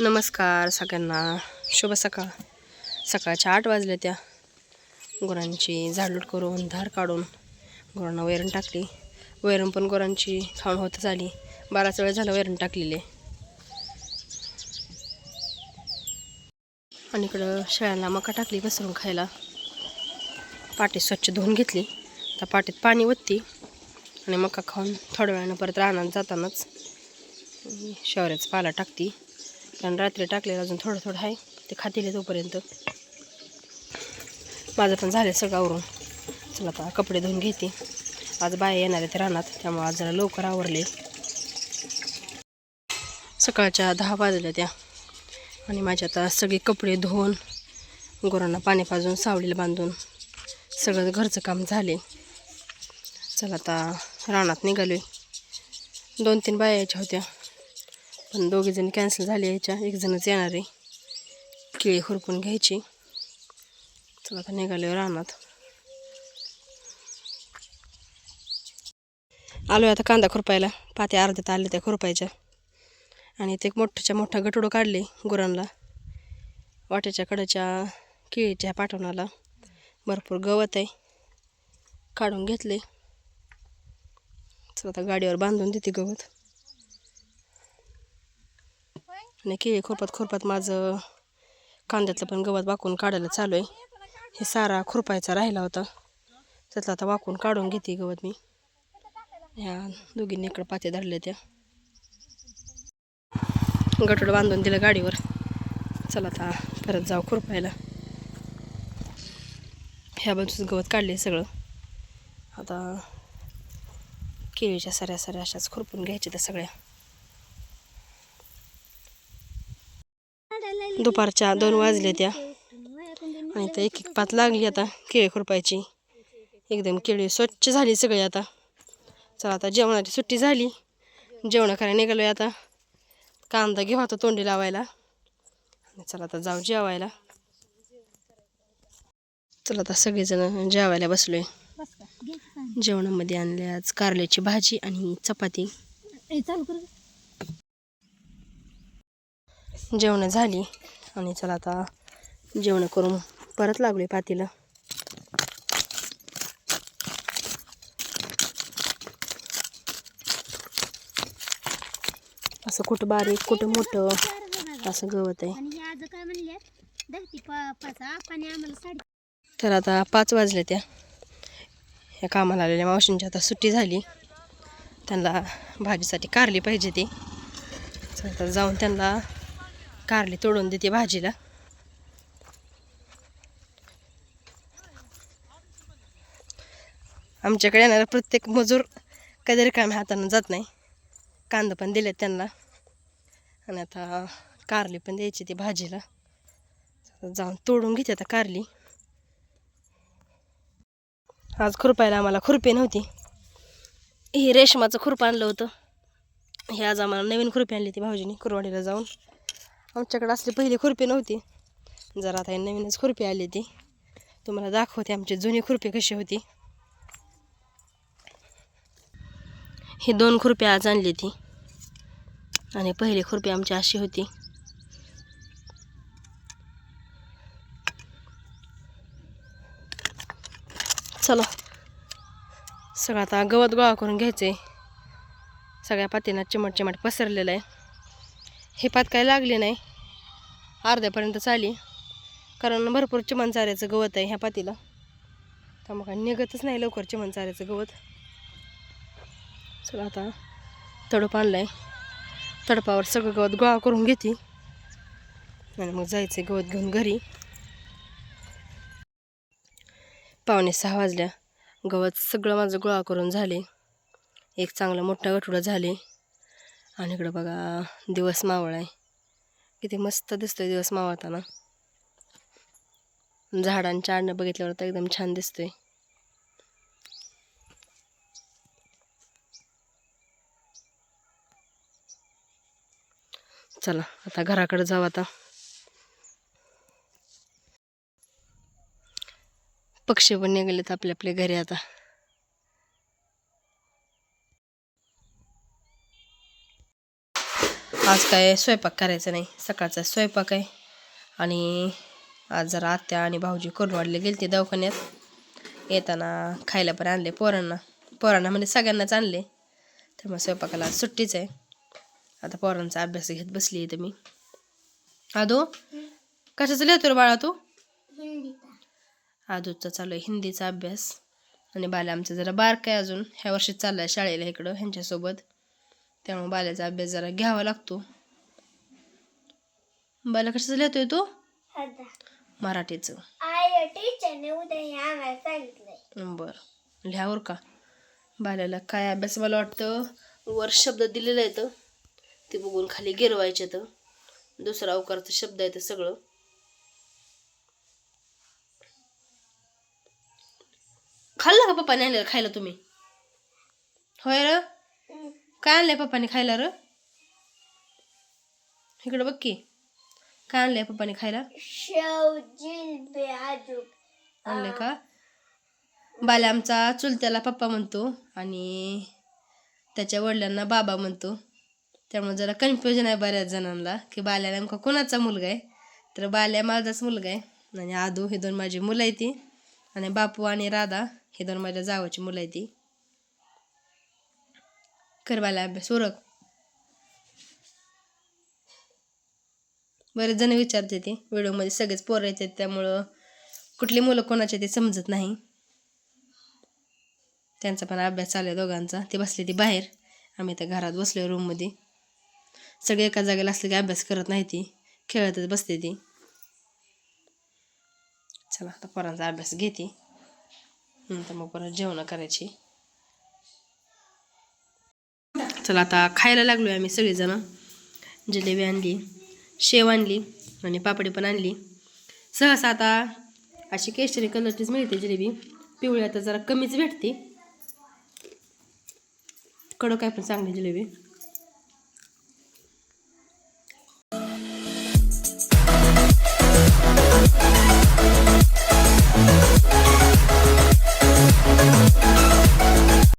नमस्कार सगळ्यांना. शुभ सकाळ. सकाळच्या आठ वाजल्या त्या. गुरांची झाडलूट करून धार काढून गुरांना वैरण टाकली. वैरण पण गुरांची खाऊन होत झाली बाराच वेळ झालं वैरण टाकलेले. आणि इकडं शेळ्यांना मका टाकली घसरून खायला. पाटी स्वच्छ धुवून घेतली. आता पाटीत पाणी ओतती. आणि मका खाऊन थोड्या वेळानं परत रानात जातानाच शेवऱ्याचा पाला टाकती. कारण रात्री टाकलेलं अजून थोडं थोडं आहे. ते खातील तोपर्यंत माझं पण झालं सगळं आवरून. चला आता कपडे धुवून घेते. आज बाया येणार आहेत रानात त्यामुळे आज जरा लवकर आवरले. सकाळच्या दहा वाजल्या त्या. आणि माझ्या आता सगळे कपडे धुवून गुरांना पाणी पाजून सावलीला बांधून सगळं घरचं काम झाले. चला आता रानात निघालो दोन तीन बाया यायच्या होत्या. पण दोघेजणी कॅन्सल झाले यायच्या एकजणच येणार आहे. केळी खुरपून घ्यायची. चला आता निघाल्यावर रानात. आलो आता कांदा खुरपायला. पात्या अर्ध्यात आले त्या खुरपायच्या. आणि ते एक मोठ्याच्या मोठा गटोडं काढले गुरांना. वाट्याच्या कडेच्या केळीच्या पाठवणाला. भरपूर गवत आहे. काढून घेतले. चला आता गाडीवर बांधून देते गवत. आणि केळी खुरपत खुरपत माझं कांद्यातलं पण गवत वाकून काढायला चालू आहे. हे सारा खुरपायचा राहिला होता. त्यातलं आता वाकून काढून घेते गवत मी. ह्या दोघींनी इकडं पाते धरले त्या. गटड बांधून दिलं गाडीवर. चला आता परत जाऊ खुरपायला. ह्या बाजूच गवत काढले सगळं. आता केळीच्या सऱ्या सऱ्या अशाच खुरपून घ्यायच्या त्या सगळ्या. दुपारच्या दोन वाजले त्या. आणि तर एक एक पात लागली आता केळी खुरपायची. एकदम केळी स्वच्छ झाली सगळी आता. चला आता जेवणाची सुट्टी झाली. जेवण करायला निघालोय आता. कांदा घेऊ आता तोंडी लावायला. चला आता जाऊ जेवायला. चला आता सगळेजण जेवायला बसलोय. जेवणामध्ये आणले आज कारल्याची भाजी आणि चपाती. जेवण जेवणं झाली. आणि चला आता जेवण करून परत लागलोय पातीला. असं कुठं बारीक कुठं मोठं असं गवत आहे. तर आता पाच वाजले त्या. या कामाला आलेल्या मावशींची आता सुट्टी झाली. त्यांना भाजीसाठी कारली पाहिजे ती. आता जाऊन त्यांना कारली तोडून देते भाजीला. आमच्याकडे येणारा प्रत्येक मजूर कधी काम हातानं जात नाही. कांदा पण दिले त्यांना. आणि आता कारली पण द्यायची ती भाजीला. जाऊन तोडून घेते आता कारली. आज खुरपायला आम्हाला खुरपी नव्हती. ही रेशमाचं खुरपं आणलं होतं. हे आज आम्हाला नवीन खुरपी आणली ती भाऊजीने कुरवाडीला जाऊन. आमच्याकडे असली पहिली खुरपी नव्हती. जरा आता ही नवीनच खुरपी आली ती. तुम्हाला दाखवते आमची जुनी खुरपी कशी होती. ही दोन खुरपी आज आणली ती. आणि पहिली खुरपी आमची अशी होती. चला. सगळं आता गवत गोळा करून घ्यायचं आहे सगळ्या पातींना चिमट चिमट पसरलेलं आहे. हे पात काय लागले नाही. अर्ध्यापर्यंत चाली. कारण भरपूर चिमणचाऱ्याचं गवत आहे ह्या पातीला. त्यामुळे काय निघतच नाही लवकर चिमणचाऱ्याचं गवत. चला आता तडप आणलाय. तडपावर सगळं गवत गोळा करून घेते. आणि मग जायचं गवत घेऊन घरी. पावणे सहा वाजल्या. गवत सगळं माझं गोळा करून झाले. एक चांगलं मोठा गठुडा झाले. आणि इकडं बघा दिवस मावळ आहे किती मस्त दिसतोय दिवस मावळताना. झाडांच्या आडनं बघितल्यावर तर एकदम छान दिसतोय. चला आता घराकडे जाऊ आता. पक्षी पण निघालेत आपल्या आपल्या घरी आता. आज काय स्वयंपाक करायचा नाही. सकाळचा स्वयंपाक आहे. आणि आज जरा आत्या आणि भाऊजी करून गेले ते दवाखान्यात. येताना खायला पण आणले पोरांना. पोरांना म्हणजे सगळ्यांनाच आणले. त्यामुळे स्वयंपाकाला आज सुट्टीच आहे. आता पोरांचा अभ्यास घेत बसली इथं मी. आदो कशाचं लिहितो रे बाळा तू? आदूचा चालू आहे हिंदीचा अभ्यास. आणि बाल्या आमचं जरा बारक आहे अजून. ह्या वर्षी चाललं आहे शाळेला इकडं ह्यांच्यासोबत. त्यामुळे बाल्याचा अभ्यास जरा घ्यावा लागतो. बाला कशाचं लिहितोय तू? मराठीचं. बरं. लिहावर का? बाल्याला काय अभ्यास मला वाटतं? वर शब्द दिलेलं आहे तर. ते बघून खाली गिरवायचे तर. दुसरा अवकारचं शब्द आहे ते सगळं. खाल्लं का पप्पाने आणलं खायला तुम्ही? होय र? काय आणलंय पप्पाने खायला र? इकडं बघ की. काय आणलंय पप्पाने खायला? आणले का? बाल्या आमचा चुलत्याला पप्पा म्हणतो आणि त्याच्या वडिलांना बाबा म्हणतो. त्यामुळे जरा कन्फ्युजन आहे बऱ्याच जणांना की बाल्या नेमका कोणाचा मुलगा आहे? तर बाल्या माझाच मुलगा आहे आणि आदू हे दोन माझी मुलं आहे ती. आणि बापू आणि राधा हे दोन माझ्या जावाची मुलं आहे ती. कर बाल्या अभ्यास बरेच जण विचारते ते व्हिडिओमध्ये सगळेच पोरं येतात त्यामुळं कुठली मुलं कोणाचे ते समजत नाही. त्यांचा पण अभ्यास चालू आहे दोघांचा ते बसले ती बाहेर. आम्ही त्या घरात बसलो रूममध्ये सगळे एका जागेला असले की अभ्यास करत नाही ती खेळतच बसते ती. चला आता पोरांचा अभ्यास घेते. नंतर मग परत जेवणं करायची. चला आता खायला लागलो आम्ही सगळेजण. म्हणजे जिलेबी आणली शेव आणली आणि पापडी पण आणली. सहसा आता अशी केशरी कलरचीच मिळते जिलेबी पिवळी आता जरा कमीच भेटते. कडक आहे पण चांगली जिलेबी